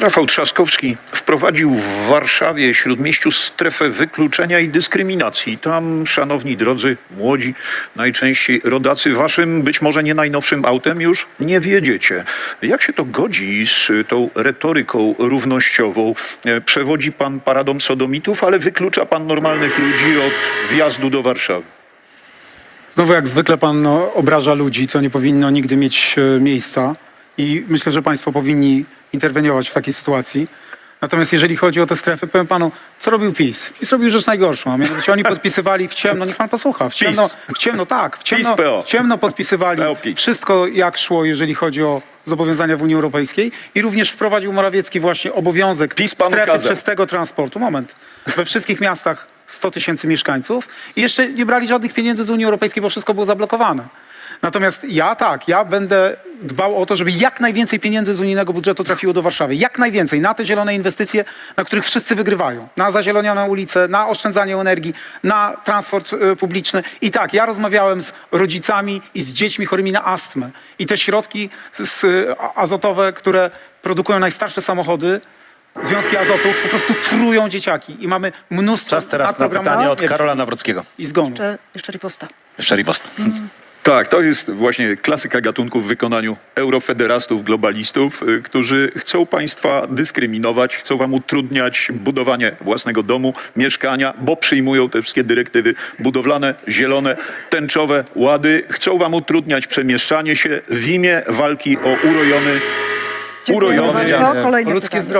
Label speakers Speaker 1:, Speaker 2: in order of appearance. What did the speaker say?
Speaker 1: Rafał Trzaskowski wprowadził w Warszawie, Śródmieściu, strefę wykluczenia i dyskryminacji. Tam, szanowni drodzy, młodzi, najczęściej rodacy, waszym być może nie najnowszym autem już nie wiedziecie. Jak się to godzi z tą retoryką równościową? E, Przewodzi pan paradą sodomitów, ale wyklucza pan normalnych ludzi od wjazdu do Warszawy.
Speaker 2: Znowu jak zwykle pan no, obraża ludzi, co nie powinno nigdy mieć e, miejsca i myślę, że państwo powinni interweniować w takiej sytuacji. Natomiast jeżeli chodzi o te strefy, powiem panu, co robił PiS? PiS robił rzecz najgorszą, a mianowicie oni podpisywali w ciemno, niech pan posłucha, w ciemno, w ciemno tak, w ciemno, w ciemno podpisywali
Speaker 1: PO PiS.
Speaker 2: wszystko jak szło, jeżeli chodzi o zobowiązania w Unii Europejskiej i również wprowadził Morawiecki właśnie obowiązek strefy
Speaker 1: kazał.
Speaker 2: czystego transportu. Moment. We wszystkich miastach 100 tysięcy mieszkańców i jeszcze nie brali żadnych pieniędzy z Unii Europejskiej, bo wszystko było zablokowane. Natomiast ja tak, ja będę dbał o to, żeby jak najwięcej pieniędzy z unijnego budżetu trafiło do Warszawy. Jak najwięcej na te zielone inwestycje, na których wszyscy wygrywają. Na zazielonione ulice, na oszczędzanie energii, na transport y, publiczny. I tak, ja rozmawiałem z rodzicami i z dziećmi chorymi na astmę. I te środki azotowe, które produkują najstarsze samochody, związki azotów, po prostu trują dzieciaki. I mamy mnóstwo
Speaker 3: Czas teraz na pytanie od Karola Nawrockiego.
Speaker 2: I zgonów.
Speaker 4: Jeszcze, jeszcze riposta.
Speaker 3: Jeszcze ripost.
Speaker 1: Tak, to jest właśnie klasyka gatunku w wykonaniu eurofederastów, globalistów, y, którzy chcą państwa dyskryminować, chcą wam utrudniać budowanie własnego domu, mieszkania, bo przyjmują te wszystkie dyrektywy budowlane, zielone, tęczowe łady. Chcą wam utrudniać przemieszczanie się w imię walki o urojony, urojony
Speaker 4: bardzo. Kolejne
Speaker 2: O ludzkie
Speaker 4: pytanie.
Speaker 2: zdrowie.